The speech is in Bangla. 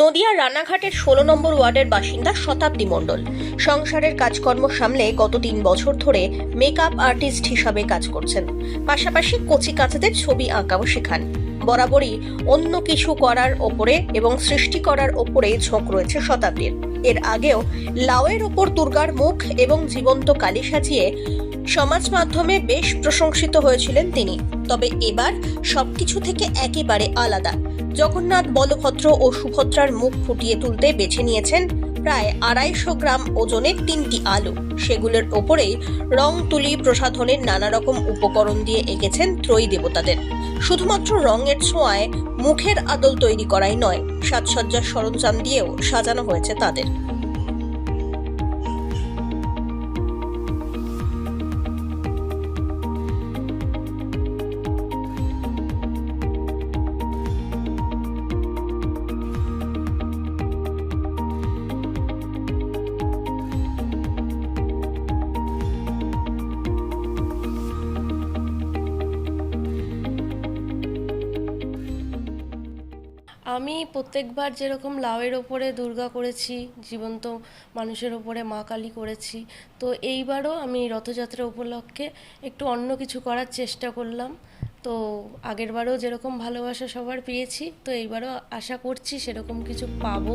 নদিয়া রানাঘাটের ষোলো নম্বর ওয়ার্ডের বাসিন্দা শতাব্দী মণ্ডল। সংসারের কাজকর্ম সামলে গত তিন বছর ধরে মেকআপ আর্টিস্ট হিসাবে কাজ করছেন। পাশাপাশি কচি কাচাদের ছবি আঁকাও শেখান। বরাবরই অন্য কিছু করার ওপরে এবং সৃষ্টি করার ওপরে ঝোঁক রয়েছে শতাব্দীর। এর আগেও লাউয়ের ওপর দুর্গার মুখ এবং জীবন্ত কালী সাজিয়ে সমাজ মাধ্যমে বেশ প্রশংসিত হয়েছিলেন তিনি। তবে এবার সবকিছু থেকে একেবারে আলাদা। জগন্নাথ বলভদ্র ও সুভদ্রার মুখ ফুটিয়ে তুলতে বেছে নিয়েছেন প্রায় আড়াইশো গ্রাম ওজনের তিনটি আলু। সেগুলোর ওপরে রং তুলি প্রসাধনের নানা রকম উপকরণ দিয়ে এঁকেছেন ত্রয়ী দেবতাদের। শুধুমাত্র রঙের ছোঁয়ায় মুখের আদল তৈরি করাই নয়, সাজসজ্জার সরঞ্জাম দিয়েও সাজানো হয়েছে তাদের। আমি প্রত্যেকবার যেরকম লাউয়ের ওপরে দুর্গা করেছি, জীবন্ত মানুষের ওপরে মা কালী করেছি, তো এইবারও আমি রথযাত্রা উপলক্ষে একটু অন্য কিছু করার চেষ্টা করলাম। তো আগেরবারও যেরকম ভালোবাসা সবার পেয়েছি, তো এইবারও আশা করছি সেরকম কিছু পাবো।